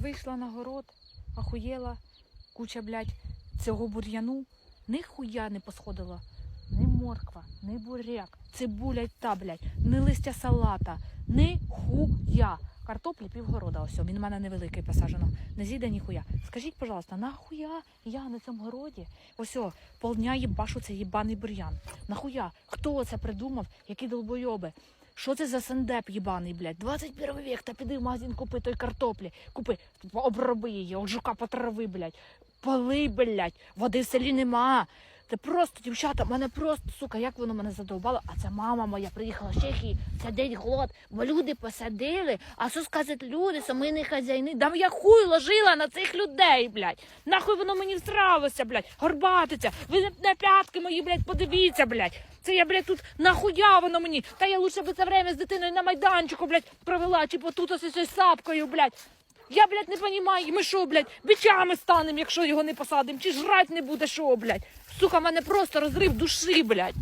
Вийшла на город, ахуєла, куча, блядь, цього бур'яну. Ні хуя не посходила. Ні морква, ні буряк, цибуля та, блядь, ні листя салата, ні хуя. Картоплі півгорода ось. Він у мене невеликий посаджено. Не зійде ніхуя. Скажіть, пожалуйста, нахуя я на цьому городі? Ось о, полдня їбашу цей їбаний бур'ян. Нахуя? Хто це придумав? Які долбойоби? Що це за сендеп їбаний, блядь? 21 вік, та піди в магазин купи той картоплі. Купи, оброби її, от жука потрави, блядь. Поли, блядь, води в селі нема. Це просто, дівчата, мене просто, сука, як воно мене задовбало. А це мама моя приїхала з Чехії, сидить голод, бо люди посадили, а що скажуть люди, ми не хазяїни. Да я хуй ложила на цих людей, блядь. Нахуй воно мені всралося, блядь, горбатиться. Ви на- п'ятки мої, блядь, подивіться, блядь. Це я, блядь, тут нахуя воно мені? Та я лучше би це время з дитиною на майданчику, блядь, провела, чи потут ось ось сапкою, блядь. Я, блядь, не понімаю, ми що, блядь, бичами станемо, якщо його не посадимо, чи жрать не буде, що, блядь. Сука, в мене просто розрив душі, блядь.